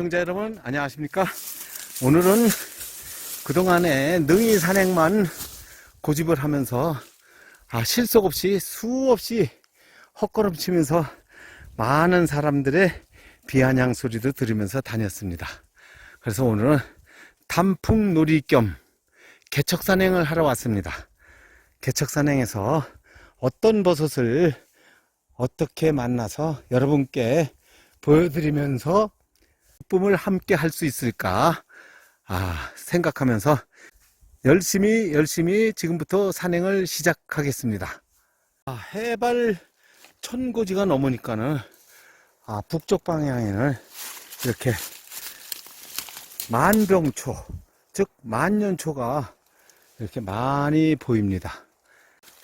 아, 시청자 여러분, 안녕하십니까? 오늘은 그동안에 능이 산행만 고집을 하면서 아, 실속 없이 수없이 헛걸음 치면서 많은 사람들의 비아냥 소리도 들으면서 다녔습니다. 그래서 오늘은 단풍놀이 겸 개척산행을 하러 왔습니다. 개척산행에서 어떤 버섯을 어떻게 만나서 여러분께 보여드리면서 기쁨을 함께 할 수 있을까 아, 생각하면서 열심히 열심히 지금부터 산행을 시작하겠습니다. 아, 해발 천고지가 넘으니까는 아, 북쪽 방향에는 이렇게 만병초 즉 만년초가 이렇게 많이 보입니다.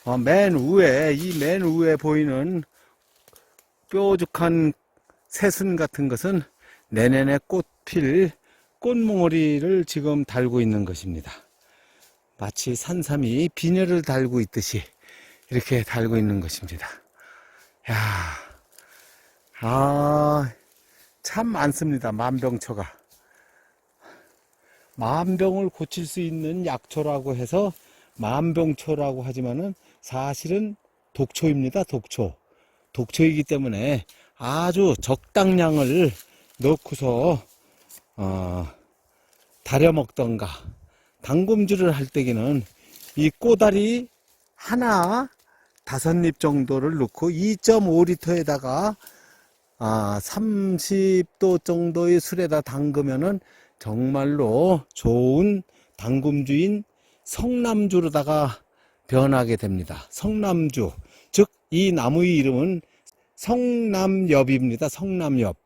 어, 맨 위에 이 맨 위에 보이는 뾰족한 새순 같은 것은 내년에 꽃필 꽃몽오리를 지금 달고 있는 것입니다. 마치 산삼이 비녀를 달고 있듯이 이렇게 달고 있는 것입니다. 야, 아, 참 많습니다. 만병초가. 만병을 고칠 수 있는 약초라고 해서 만병초라고 하지만은 사실은 독초입니다. 독초. 독초이기 때문에 아주 적당량을 넣고서 어, 다려 먹던가 당금주를 할 때에는 이 꼬다리 하나 다섯 잎 정도를 넣고 2.5리터에다가 아, 30도 정도의 술에다 담그면은 정말로 좋은 당금주인 성남주로다가 변하게 됩니다. 성남주. 즉, 이 나무의 이름은 성남엽입니다. 성남엽.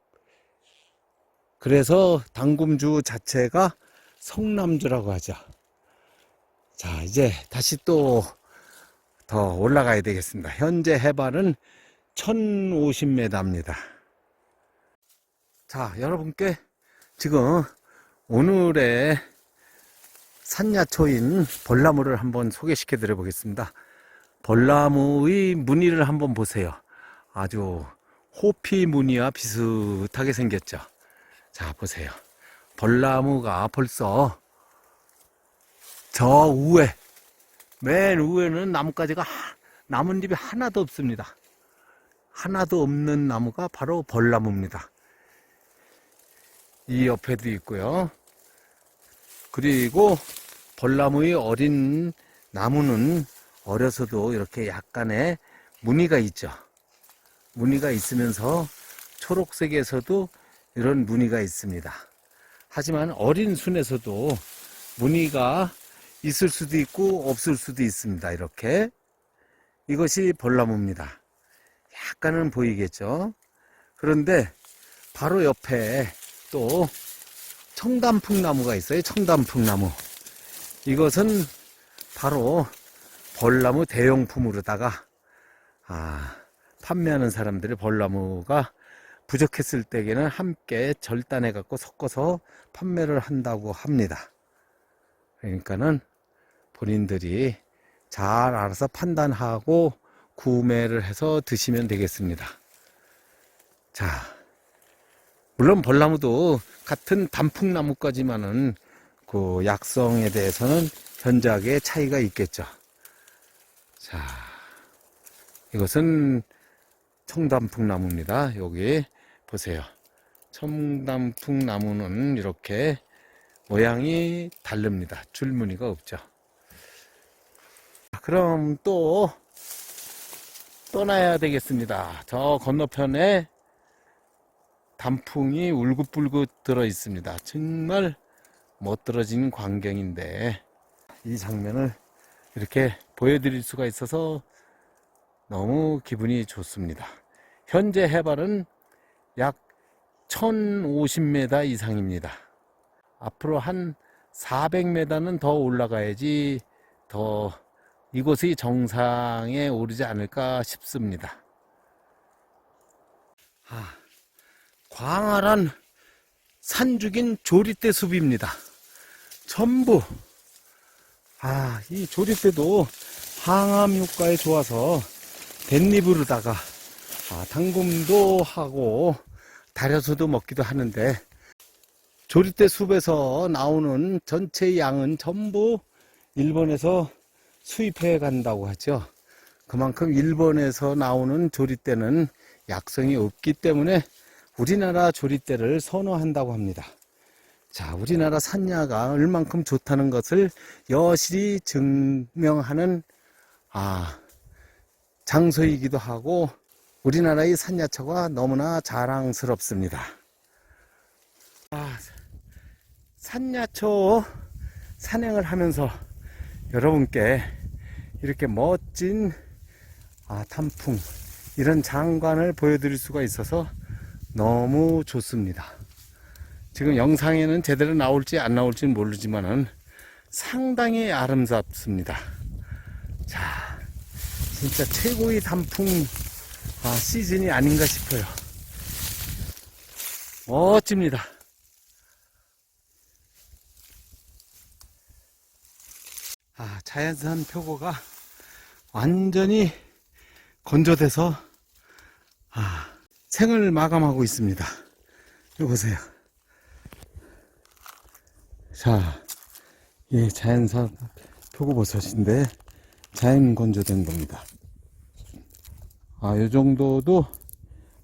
그래서 당금주 자체가 성남주라고 하죠. 자, 이제 다시 또 더 올라가야 되겠습니다. 현재 해발은 1050m입니다. 자, 여러분께 지금 오늘의 산야초인 벌나무를 한번 소개시켜 드려 보겠습니다. 벌나무의 무늬를 한번 보세요. 아주 호피 무늬와 비슷하게 생겼죠. 자, 보세요. 벌나무가 벌써 저 위에, 맨 위에는 나뭇가지가 하- 나뭇잎이 하나도 없습니다. 하나도 없는 나무가 바로 벌나무입니다. 이 옆에도 있고요. 그리고 벌나무의 어린 나무는 어려서도 이렇게 약간의 무늬가 있죠. 무늬가 있으면서 초록색에서도 이런 무늬가 있습니다. 하지만 어린 순에서도 무늬가 있을 수도 있고 없을 수도 있습니다. 이렇게 이것이 벌나무입니다. 약간은 보이겠죠. 그런데 바로 옆에 또 청담풍나무가 있어요. 청담풍나무. 이것은 바로 벌나무 대용품으로다가 아, 판매하는 사람들이 벌나무가 부족했을 때에는 함께 절단해 갖고 섞어서 판매를 한다고 합니다. 그러니까는 본인들이 잘 알아서 판단하고 구매를 해서 드시면 되겠습니다. 자, 물론 벌나무도 같은 단풍나무까지만은 그 약성에 대해서는 현저하게 차이가 있겠죠. 자, 이것은 청담풍나무입니다. 여기 보세요. 청담풍나무는 이렇게 모양이 다릅니다. 줄무늬가 없죠. 그럼 또 떠나야 되겠습니다. 저 건너편에 단풍이 울긋불긋 들어 있습니다. 정말 멋들어진 광경인데 이 장면을 이렇게 보여드릴 수가 있어서 너무 기분이 좋습니다. 현재 해발은 약 1050m 이상입니다. 앞으로 한 400m는 더 올라가야지 더 이곳이 정상에 오르지 않을까 싶습니다. 아, 광활한 산죽인 조리대 숲입니다. 전부 아, 이 조리대도 항암 효과에 좋아서 댄잎으로다가 아, 당금도 하고 달여서도 먹기도 하는데 조리대 숲에서 나오는 전체 양은 전부 일본에서 수입해 간다고 하죠. 그만큼 일본에서 나오는 조리대는 약성이 없기 때문에 우리나라 조리대를 선호한다고 합니다. 자, 우리나라 산야가 얼만큼 좋다는 것을 여실히 증명하는 아, 장소이기도 하고 우리나라의 산야초가 너무나 자랑스럽습니다. 아, 산야초 산행을 하면서 여러분께 이렇게 멋진 아, 단풍 이런 장관을 보여드릴 수가 있어서 너무 좋습니다. 지금 영상에는 제대로 나올지 안 나올지는 모르지만은 상당히 아름답습니다. 자, 진짜 최고의 단풍 아, 시즌이 아닌가 싶어요. 멋집니다. 아, 자연산 표고가 완전히 건조돼서 아, 생을 마감하고 있습니다. 이거 보세요. 자, 이 자연산 표고버섯인데 자연 건조된 겁니다. 아, 요 정도도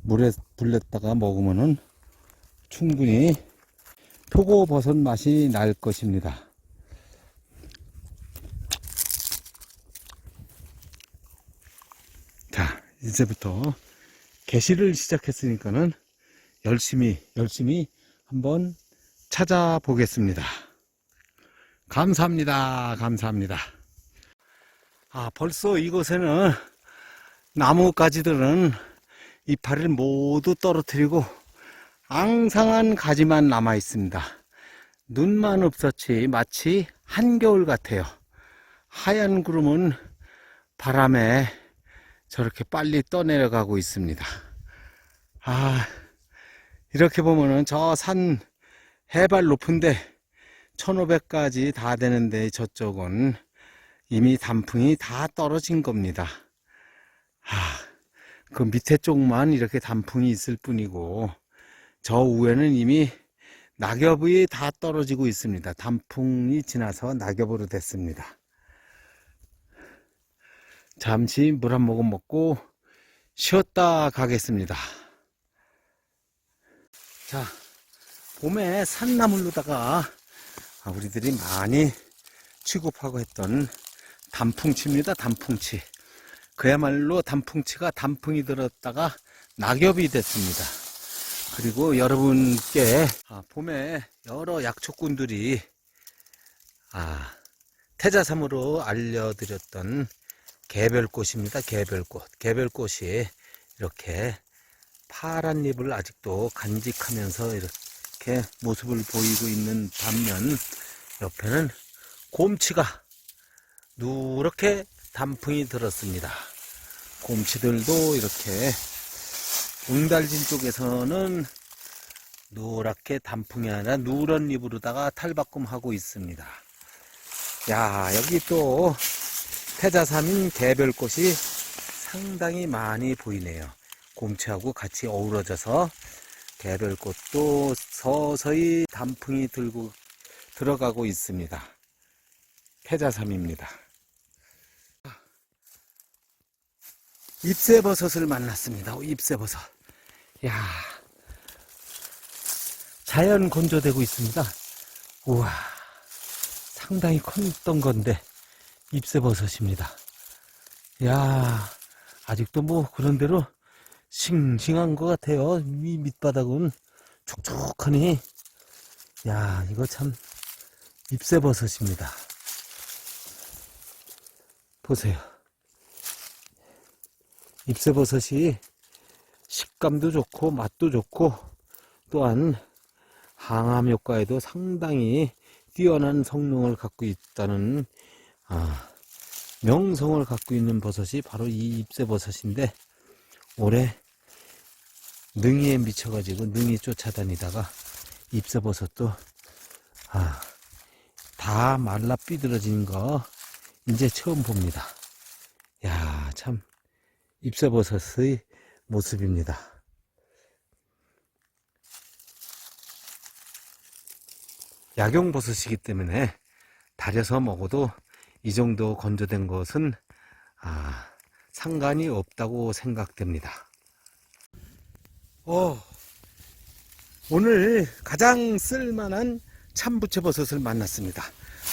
물에 불렸다가 먹으면은 충분히 표고버섯 맛이 날 것입니다. 자, 이제부터 개시를 시작했으니까는 열심히, 열심히 한번 찾아보겠습니다. 감사합니다. 감사합니다. 아, 벌써 이곳에는 나무가지들은 이파리를 모두 떨어뜨리고 앙상한 가지만 남아 있습니다. 눈만 없었지 마치 한겨울 같아요. 하얀 구름은 바람에 저렇게 빨리 떠내려가고 있습니다. 아, 이렇게 보면은 저 산 해발 높은데 1500까지 다 되는데 저쪽은 이미 단풍이 다 떨어진 겁니다. 아, 그 밑에 쪽만 이렇게 단풍이 있을 뿐이고 저 위에는 이미 낙엽이 다 떨어지고 있습니다. 단풍이 지나서 낙엽으로 됐습니다. 잠시 물 한 모금 먹고 쉬었다 가겠습니다. 자, 봄에 산나물로다가 아, 우리들이 많이 취급하고 했던 단풍치입니다. 단풍치. 그야말로 단풍치가 단풍이 들었다가 낙엽이 됐습니다. 그리고 여러분께 아, 봄에 여러 약초꾼들이 아, 태자삼으로 알려드렸던 개별꽃입니다. 개별꽃. 개별꽃이 이렇게 파란 잎을 아직도 간직하면서 이렇게 모습을 보이고 있는 반면 옆에는 곰치가 누렇게 단풍이 들었습니다. 곰치들도 이렇게 웅달진 쪽에서는 노랗게 단풍이 아니라 누런 잎으로다가 탈바꿈하고 있습니다. 야, 여기 또 태자삼인 개별꽃이 상당히 많이 보이네요. 곰치하고 같이 어우러져서 개별꽃도 서서히 단풍이 들고 들어가고 있습니다. 태자삼입니다. 잎새버섯을 만났습니다. 잎새버섯. 야 자연 건조되고 있습니다. 우와, 상당히 컸던 건데, 잎새버섯입니다. 야 아직도 뭐 그런 대로 싱싱한 것 같아요. 이 밑바닥은 촉촉하니, 야 이거 참 잎새버섯입니다. 보세요. 잎새버섯이 식감도 좋고 맛도 좋고 또한 항암 효과에도 상당히 뛰어난 성능을 갖고 있다는 아, 명성을 갖고 있는 버섯이 바로 이 잎새버섯인데 올해 능이에 미쳐가지고 능이 쫓아다니다가 잎새버섯도 아, 다 말라 삐들어진 거 이제 처음 봅니다. 야, 참 잎새버섯의 모습입니다. 약용버섯이기 때문에 달여서 먹어도 이 정도 건조된 것은 아, 상관이 없다고 생각됩니다. 어, 오늘 가장 쓸만한 참부채 버섯을 만났습니다.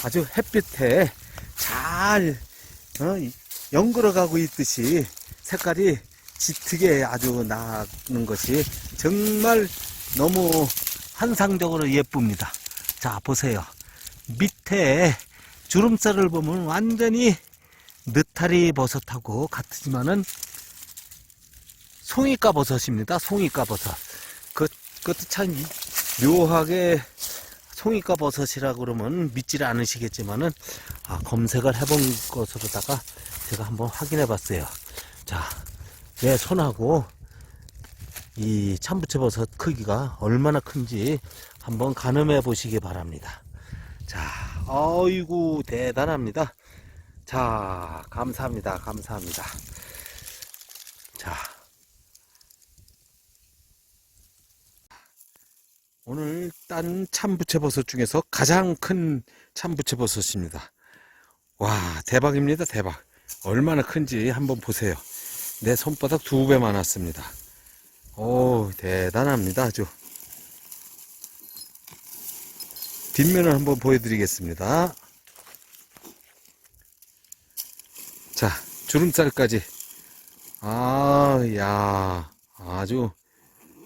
아주 햇빛에 잘 어, 연걸어가고 있듯이 색깔이 짙게 아주 나는 것이 정말 너무 환상적으로 예쁩니다. 자, 보세요. 밑에 주름살을 보면 완전히 느타리 버섯하고 같지만은 송이가 버섯입니다. 송이가 버섯. 그, 그것도 참 이- 묘하게 송이가 버섯이라 그러면 믿지를 않으시겠지만은 아, 검색을 해본 것으로다가 제가 한번 확인해 봤어요. 자, 내 손하고 이 참부채 버섯 크기가 얼마나 큰지 한번 가늠해 보시기 바랍니다. 자, 어이구, 대단합니다. 자, 감사합니다. 감사합니다. 자. 오늘 딴 참부채 버섯 중에서 가장 큰 참부채 버섯입니다. 와, 대박입니다. 대박. 얼마나 큰지 한번 보세요. 내 손바닥 두 배 많았습니다. 오, 대단합니다. 아주. 뒷면을 한번 보여드리겠습니다. 자, 주름살까지. 아, 야, 아주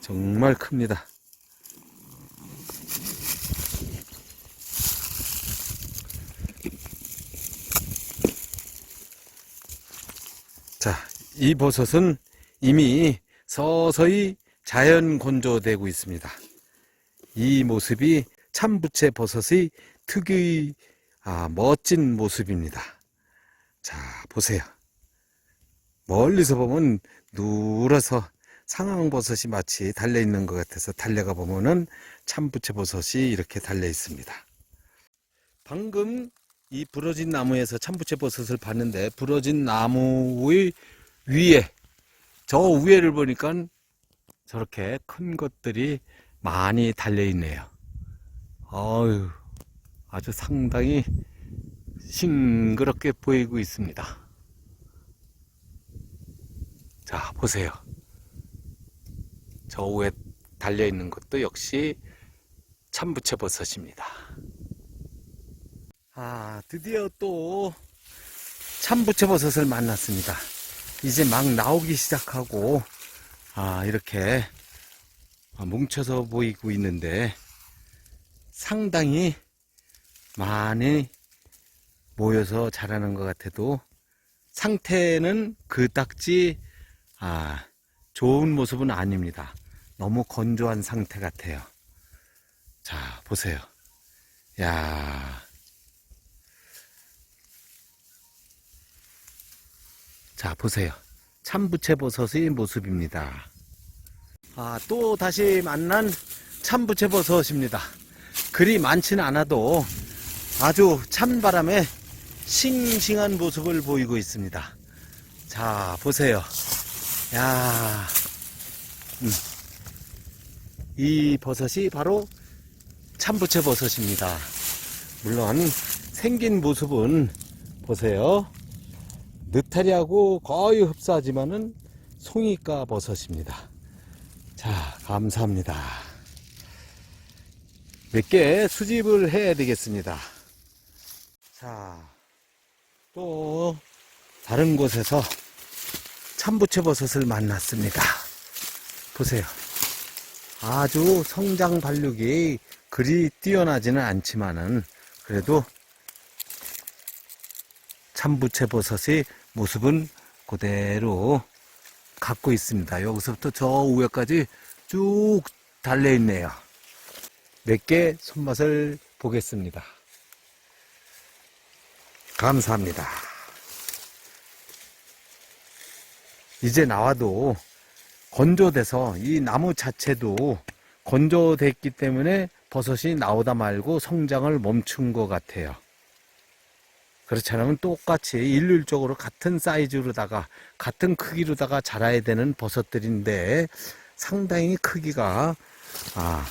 정말 큽니다. 자, 이 버섯은 이미 서서히 자연 건조되고 있습니다. 이 모습이 참부채 버섯의 특유의 아, 멋진 모습입니다. 자, 보세요. 멀리서 보면 누라서 상황버섯이 마치 달려있는 것 같아서 달려가 보면은 참부채 버섯이 이렇게 달려 있습니다. 방금 이 부러진 나무에서 참부채 버섯을 봤는데 부러진 나무의 위에 저 위에를 보니까 저렇게 큰 것들이 많이 달려 있네요. 어유 아주 상당히 싱그럽게 보이고 있습니다. 자, 보세요. 저 위에 달려 있는 것도 역시 참부채 버섯입니다. 아, 드디어 또 참부채 버섯을 만났습니다. 이제 막 나오기 시작하고, 아, 이렇게 뭉쳐서 보이고 있는데, 상당히 많이 모여서 자라는 것 같아도, 상태는 그닥지, 아, 좋은 모습은 아닙니다. 너무 건조한 상태 같아요. 자, 보세요. 야 자, 보세요. 참부채 버섯의 모습입니다. 아, 또 다시 만난 참부채 버섯입니다. 그리 많지는 않아도 아주 찬바람에 싱싱한 모습을 보이고 있습니다. 자, 보세요. 야, 음. 이 버섯이 바로 참부채 버섯입니다. 물론 생긴 모습은 보세요. 느타리하고 거의 흡사하지만은 송이가 버섯입니다. 자, 감사합니다. 몇 개 수집을 해야 되겠습니다. 자, 또 다른 곳에서 참부채 버섯을 만났습니다. 보세요. 아주 성장 발육이 그리 뛰어나지는 않지만은 그래도 참부채 버섯의 모습은 그대로 갖고 있습니다. 여기서부터 저 위에까지 쭉 달려 있네요. 몇 개 손맛을 보겠습니다. 감사합니다. 이제 나와도 건조돼서 이 나무 자체도 건조됐기 때문에 버섯이 나오다 말고 성장을 멈춘 것 같아요. 그렇지 않으면 똑같이 일률적으로 같은 사이즈로다가 같은 크기로다가 자라야 되는 버섯들인데 상당히 크기가 아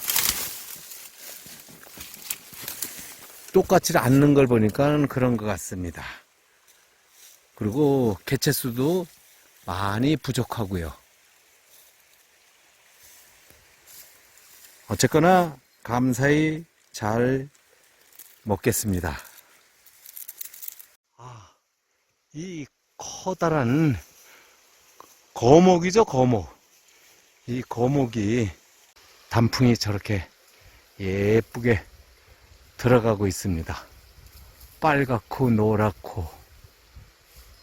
똑같이 않는 걸 보니까 그런 것 같습니다. 그리고 개체수도 많이 부족하고요. 어쨌거나 감사히 잘 먹겠습니다. 아, 이 커다란 거목이죠, 거목. 이 거목이 단풍이 저렇게 예쁘게 들어가고 있습니다. 빨갛고 노랗고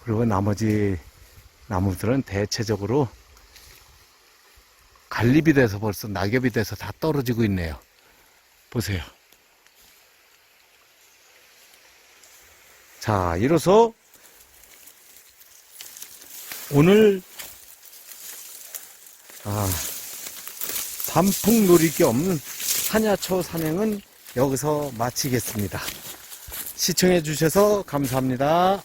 그리고 나머지 나무들은 대체적으로 갈립이 돼서 벌써 낙엽이 돼서 다 떨어지고 있네요. 보세요. 자, 이로써 오늘 아, 단풍놀이 겸 한야초 산행은 여기서 마치겠습니다. 시청해 주셔서 감사합니다.